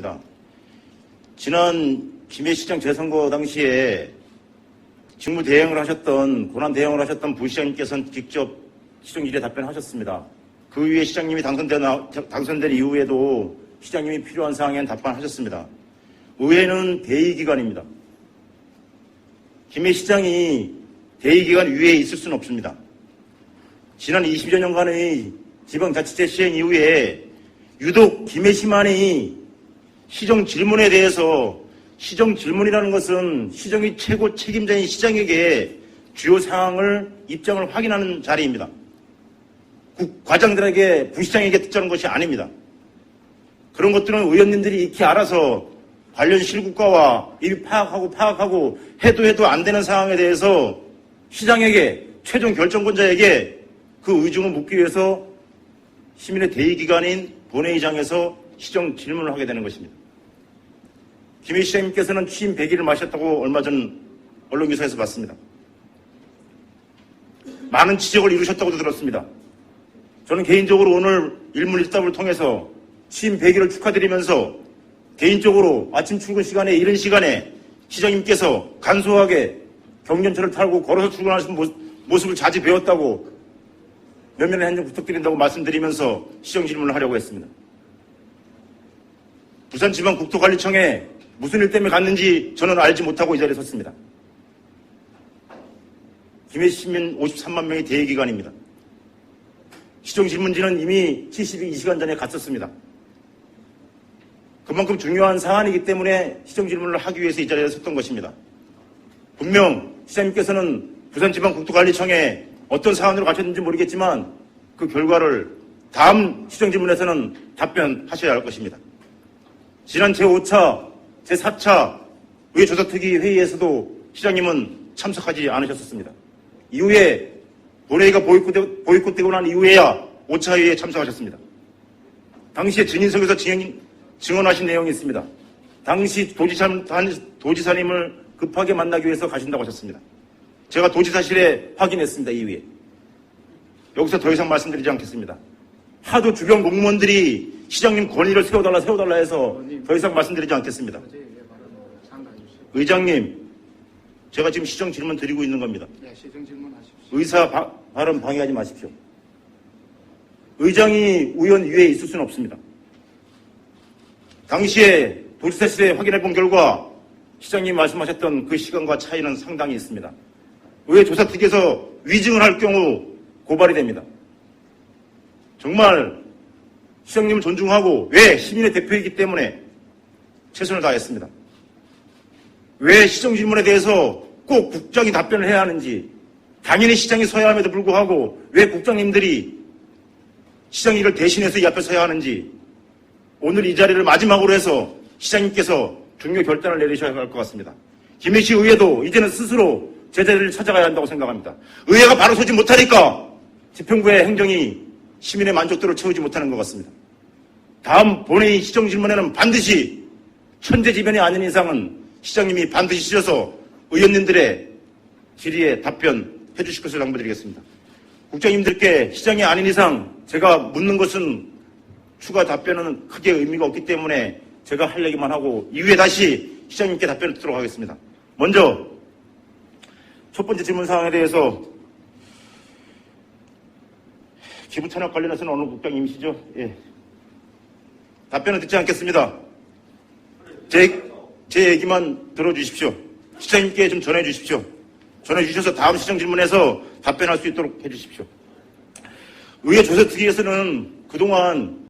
있습니다. 지난 김해 시장 재선거 당시에 직무 대행을 하셨던 고난 대행을 하셨던 부 시장님께서는 직접 시정 질의에 답변하셨습니다. 그 위에 시장님이 당선된, 당선된 이후에도 시장님이 필요한 사항에는 답변하셨습니다. 의회는 대의 기관입니다. 김해 시장이 대의 기관 위에 있을 수는 없습니다. 지난 20여 년간의 지방자치제 시행 이후에 유독 김해시만이 시정 질문에 대해서 시정 질문이라는 것은 시정이 최고 책임자인 시장에게 주요 사항을 입장을 확인하는 자리입니다. 국 과장들에게 부시장에게 듣자는 것이 아닙니다. 그런 것들은 의원님들이 익히 알아서 관련 실국가와 이미 파악하고 파악하고 해도 해도 안 되는 상황에 대해서 시장에게 최종 결정권자에게 그 의중을 묻기 위해서 시민의 대의기관인 본회의장에서 시정 질문을 하게 되는 것입니다. 김해 시장님께서는 취임 100일을 마셨다고 얼마 전 언론기사에서 봤습니다. 많은 지적을 이루셨다고도 들었습니다. 저는 개인적으로 오늘 일문일답을 통해서 취임 100일을 축하드리면서 개인적으로 아침 출근 시간에 이른 시간에 시장님께서 간소하게 경전철을 타고 걸어서 출근하시는 모습을 자주 배웠다고 면면의 한점 부탁드린다고 말씀드리면서 시정 질문을 하려고 했습니다. 부산지방국토관리청에 무슨 일 때문에 갔는지 저는 알지 못하고 이 자리에 섰습니다. 김해 시민 53만 명의 대기관입니다. 시정 질문지는 이미 72시간 전에 갔었습니다. 그만큼 중요한 사안이기 때문에 시정 질문을 하기 위해서 이 자리에 섰던 것입니다. 분명 시장님께서는 부산지방국토관리청에 어떤 사안으로 가셨는지 모르겠지만 그 결과를 다음 시정 질문에서는 답변하셔야 할 것입니다. 지난 제5차, 제4차 의회조사특위 회의에서도 시장님은 참석하지 않으셨었습니다. 이후에 본회의가 보이콧되, 보이콧되고 난 이후에야 5차 회의에 참석하셨습니다. 당시에 증인석에서 증인, 증언하신 내용이 있습니다. 당시 도지사, 도지사님을 급하게 만나기 위해서 가신다고 하셨습니다. 제가 도지사실에 확인했습니다. 이후에. 여기서 더 이상 말씀드리지 않겠습니다. 하도 주변 공무원들이 시장님 권위를 세워달라 세워달라 해서 더 이상 말씀드리지 않겠습니다. 의장님, 제가 지금 시정 질문 드리고 있는 겁니다. 질문하십시오. 의사 바, 발언 방해하지 마십시오. 의장이 의원 위에 있을 수는 없습니다. 당시에 도지사실에 확인해 본 결과 시장님 말씀하셨던 그 시간과 차이는 상당히 있습니다. 의회 조사특위에서 위증을 할 경우 고발이 됩니다. 정말 시장님을 존중하고 왜 시민의 대표이기 때문에 최선을 다했습니다. 왜 시정 질문에 대해서 꼭 국장이 답변을 해야 하는지 당연히 시장이 서야 함에도 불구하고 왜 국장님들이 시장 일을 대신해서 이 앞에 서야 하는지 오늘 이 자리를 마지막으로 해서 시장님께서 중요 결단을 내리셔야 할 것 같습니다. 김해시 의회도 이제는 스스로 제자리를 찾아가야 한다고 생각합니다. 의회가 바로 서지 못하니까 지평구의 행정이 시민의 만족도를 채우지 못하는 것 같습니다. 다음 본회의 시정 질문에는 반드시 천재지변이 아닌 이상은 시장님이 반드시 쓰셔서 의원님들의 질의에 답변해 주실 것을 당부드리겠습니다. 국장님들께 시장이 아닌 이상 제가 묻는 것은 추가 답변은 크게 의미가 없기 때문에 제가 할 얘기만 하고 이후에 다시 시장님께 답변을 듣도록 하겠습니다. 먼저 첫 번째 질문 사항에 대해서 기부 찬업 관련해서는 어느 국장님이시죠? 예. 답변을 듣지 않겠습니다. 제, 제 얘기만 들어주십시오. 시장님께 좀 전해 주십시오. 전해 주셔서 다음 시정 질문에서 답변할 수 있도록 해 주십시오. 의회 조사 특위에서는 그동안